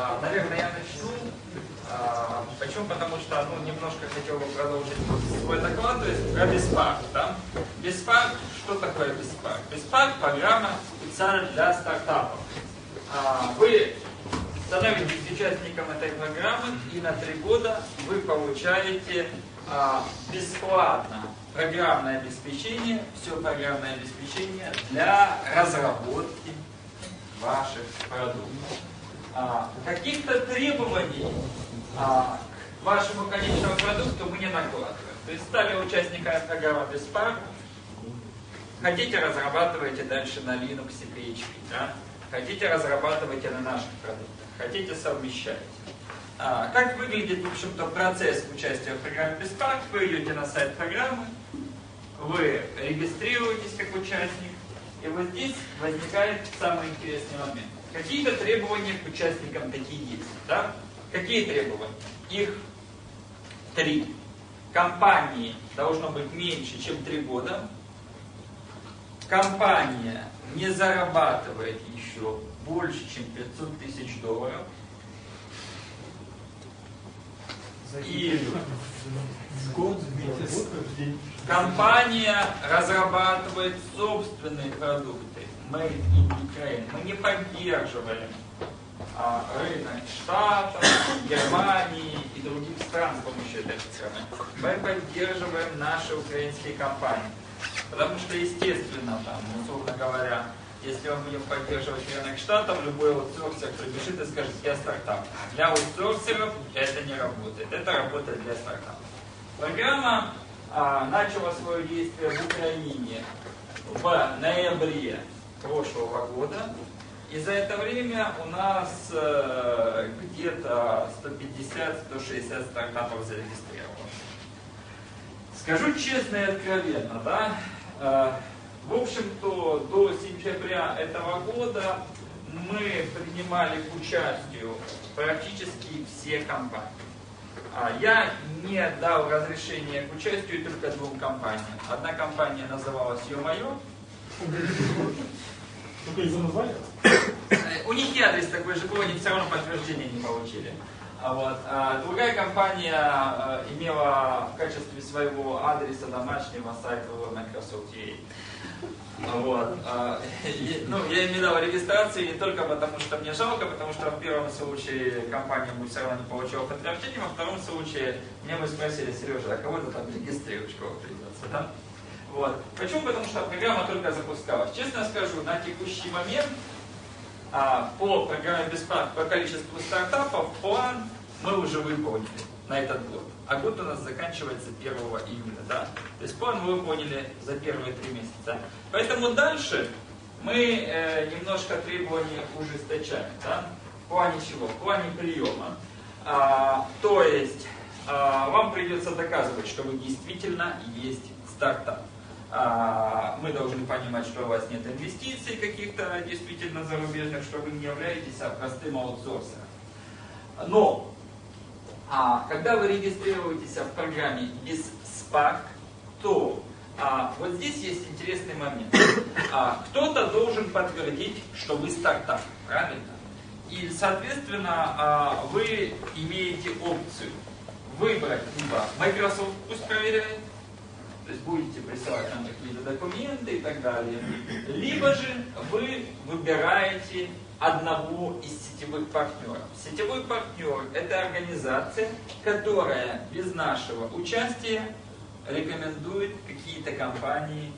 А, наверное, я начну. А, почему? Потому что ну, немножко хотел бы продолжить свой доклад, то есть про Беспарк. Да? Беспарк, что такое Беспарк? Беспарк программа специально для стартапов. А, вы становитесь участником этой программы, и на три года вы получаете бесплатно программное обеспечение, все программное обеспечение для разработки ваших продуктов. А, каких-то требований а, к вашему конечному продукту мы не накладываем. То есть стали участниками программы Bespar, хотите разрабатывайте дальше на Linux и PHP, да? хотите разрабатывайте на наших продуктах, хотите совмещайте. А, как выглядит, в общем-то, процесс участия в программе Bespar? Вы идете на сайт программы, вы регистрируетесь как участник, и вот здесь возникает самый интересный момент. Какие-то требования к участникам такие есть. Да? Какие требования? Их три. Компании должно быть меньше, чем три года. Компания не зарабатывает еще больше, чем 500 тысяч долларов. И компания разрабатывает собственные продукты. Made in Ukraine. Мы не поддерживаем а, рынок Штатов, Германии и других стран с помощью этой программы. Мы поддерживаем наши украинские компании. Потому что, естественно, там, условно говоря, если мы будем поддерживать рынок штатов, любой аутсорсер прибежит и скажет, я стартап. Для аутсорсеров это не работает. Это работает для стартапов. Программа а, начала свое действие в Украине в ноябре прошлого года. И за это время у нас э, где-то 150-160 стартапов зарегистрировано. Скажу честно и откровенно, да, э, в общем-то, до сентября этого года мы принимали к участию практически все компании. А я не дал разрешение к участию только двум компаниям. Одна компания называлась «Ё-моё». Только из-за названия? У них и адрес такой же был, они все равно подтверждения не получили. А вот. А другая компания а, имела в качестве своего адреса домашнего сайта Microsoft EA. Вот. Ну, я имел регистрации не только потому, что мне жалко, потому что в первом случае компания бы все равно не получила подтверждение, во втором случае мне бы спросили, Сережа, а кого ты там регистрируешь, кого придется, да? Вот. Почему? Потому что программа только запускалась. Честно скажу, на текущий момент по программе бесплатно по количеству стартапов план мы уже выполнили на этот год. А год у нас заканчивается 1 июля. Да? То есть план мы выполнили за первые три месяца. Поэтому дальше мы э, немножко требования ужесточаем. Да? В плане чего? В плане приема. А, то есть а, вам придется доказывать, что вы действительно есть стартап. А, мы должны понимать, что у вас нет инвестиций каких-то действительно зарубежных, что вы не являетесь а, простым аутсорсером. Но а, когда вы регистрируетесь в программе без Spark, то а, вот здесь есть интересный момент. А, кто-то должен подтвердить, что вы стартап, правильно? И, соответственно, а, вы имеете опцию выбрать либо Microsoft пусть проверяет, то есть будете присылать нам какие-то документы и так далее, либо же вы выбираете одного из сетевых партнеров. Сетевой партнер – это организация, которая без нашего участия рекомендует какие-то компании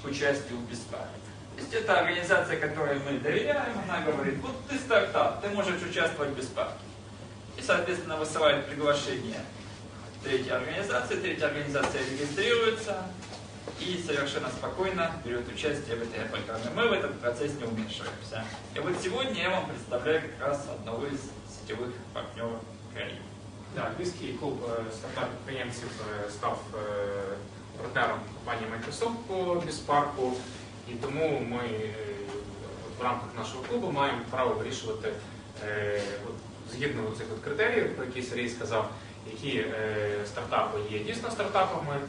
к участию в бесплатно. То есть это организация, которой мы доверяем, она говорит, вот ты стартап, ты можешь участвовать бесплатно. И, соответственно, высылает приглашение третьей организации, третья организация регистрируется и совершенно спокойно берет участие в этой программе. Мы в этот процесс не вмешиваемся. И вот сегодня я вам представляю как раз одного из сетевих партнерів країни. Так, Львівський клуб стартап-підприємців став партнером компанії Microsoft по Біспарку, і тому ми в рамках нашого клубу маємо право вирішувати згідно цих от критеріїв, про які Сергій сказав, Які е, стартапи є дійсно стартапами,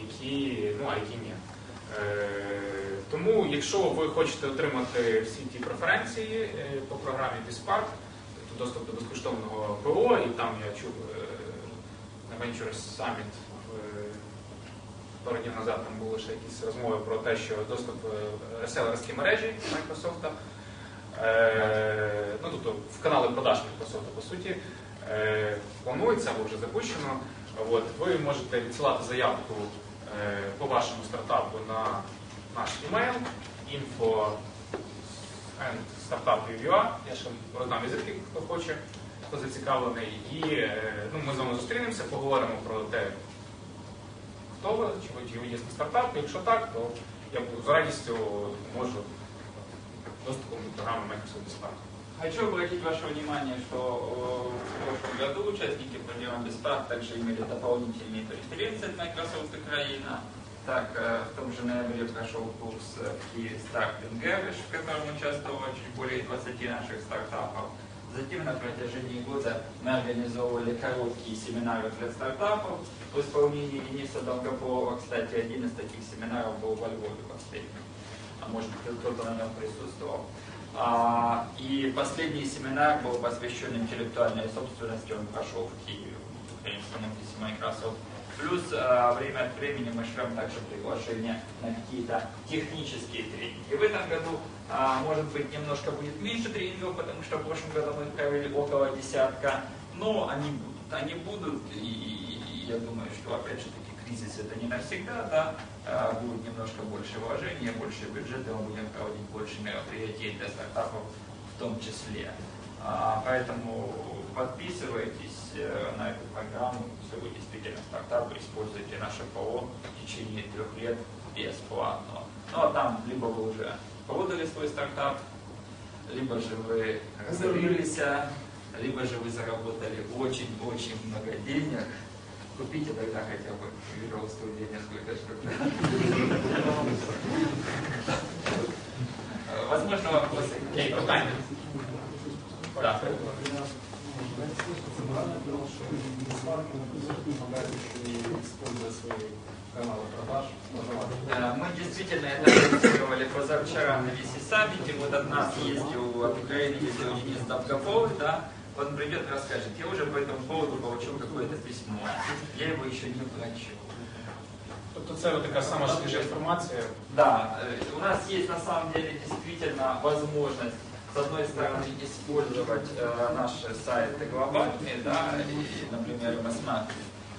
які, ну, а які ні. Е, тому, якщо ви хочете отримати всі ті преференції е, по програмі Dispark, то доступ до безкоштовного ПО, і там я чув на Ventures Summit пару днів назад там були ще якісь розмови про те, що доступ реселерські мережі Microsoft, ну тобто в канали продаж Microsoft, по суті, планується або вже запущено. От, ви можете відсилати заявку е, по вашому стартапу на наш email info startup.ua. Я ще роздам візитки, хто хоче, хто зацікавлений. І е, ну, ми з вами зустрінемося, поговоримо про те, хто ви, чи ви чи стартап. Якщо так, то я з радістю можу доступом до програми Microsoft Spark. Хочу обратить ваше внимание, что году участники программы Беспарк также имели дополнительные преференции от Microsoft Украина. Так, э, в том же ноябре прошел курс э, в Киеве Starting Garage, в котором участвовало чуть более 20 наших стартапов. Затем на протяжении года мы организовывали короткие семинары для стартапов в исполнении Дениса Долгополова. Кстати, один из таких семинаров был во Львове последний. А может, кто-то на нем присутствовал. А, И последний семинар был посвящен интеллектуальной собственности, он прошел в Киеве, в украинском офисе Microsoft. Плюс а, время от времени мы шлем также приглашения на какие-то технические тренинги. В этом году, а, может быть, немножко будет меньше тренингов, потому что в прошлом году мы провели около десятка, но они будут. Они будут, и я думаю, что, опять же таки, кризис это не навсегда, да, а, будет немножко больше вложения, больше бюджета, мы будем проводить больше мероприятий для стартапов в том числе. А, Поэтому подписывайтесь э, на эту программу, если вы действительно стартап, используйте наше ПО в течение трех лет бесплатно. Ну а там либо вы уже продали свой стартап, либо же вы разорились, либо же вы заработали очень-очень много денег. Купите тогда хотя бы Visual Studio несколько штук. Возможно, вопросы. Окей, питання. Да. Мы действительно это анонсировали позавчера на VC саммите. Вот от нас ездил, от Украины ездил Денис Доброполый, да. Он придет и расскажет. Я уже по этому поводу получил какое-то письмо. Я его еще не прочел. Тобто це така сама свіжа інформація. Да, э, у нас есть на самом деле действительно возможность с одной стороны использовать э, наши сайты глобальные, да, и, например, Mosmat,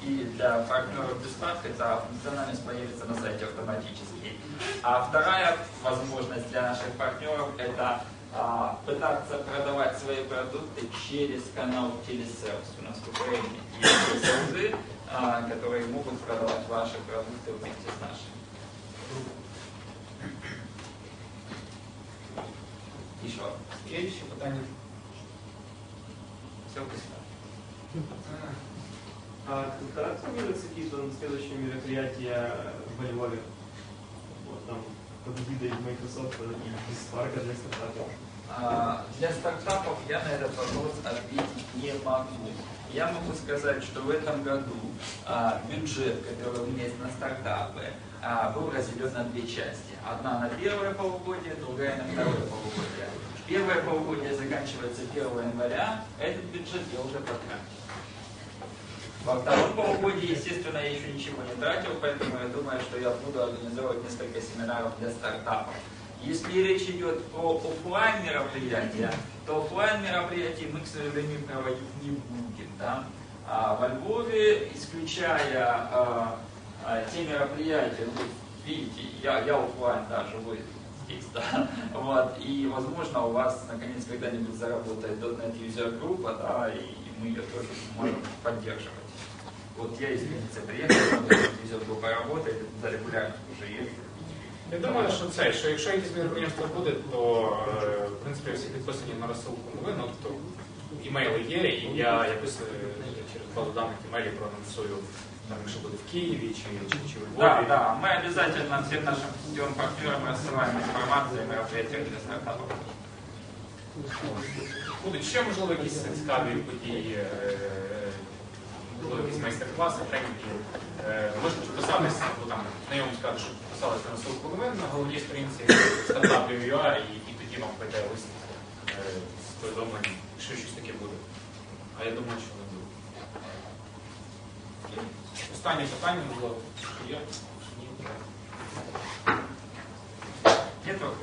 и для партнеров Беспарк эта функциональность появится на сайте автоматически. А вторая возможность для наших партнеров это а, пытаться продавать свои продукты через канал телесейлс. У нас в Украине есть телесейлзы, а, которые могут продавать ваши продукты вместе с нашими. Еще. Ще питання? Все. А когда планируются какие-то следующие мероприятия во Львове? Вот там под гидой Microsoft и Spark для стартапов. А, Для стартапов я на этот вопрос ответить не могу. Я могу сказать, что в этом году а, бюджет, который у меня есть на стартапы, а, был разделен на две части. Одна на первое полугодие, другая на второе полугодие. Первое полугодие заканчивается 1 января, этот бюджет я уже потратил. Во втором полугодии, естественно, я еще ничего не тратил, поэтому я думаю, что я буду организовывать несколько семинаров для стартапов. Если речь идет про офлайн мероприятия, то офлайн мероприятий мы, к сожалению, проводить не будем. Да? А во Львове, исключая а, а, те мероприятия, ну, видите, я, я офлайн да, живой здесь, да, вот, и, возможно, у вас, наконец, когда-нибудь заработает .NET User группа, да, и мы ее тоже можем поддерживать. Вот я из Винницы приехал, .NET User группа работает, туда регулярно уже езжу. Я думаю, що це, що якщо якісь підприємства буде, то е, в принципі всі підписані на розсилку новин, ну, тобто імейли є, і я якось е, через базу даних імейлів проанонсую, там, якщо буде в Києві чи, чи, чи у Львові. Да, да, мы обязательно всем нашим сетевым партнерам рассылаем информацию о мероприятиях для стартапов. Будуть ще, можливо, якісь цікаві події, були якісь майстер-класи, тренінги. Е, Можна підписатися, або там знайомим сказати, що підписалися на ссылку новин на головній сторінці стартап.ua і, і тоді вам прийде лист е, з повідомленням, якщо щось таке буде. А я думаю, що не буде. Останнє питання було, що є, що ні. Є трохи.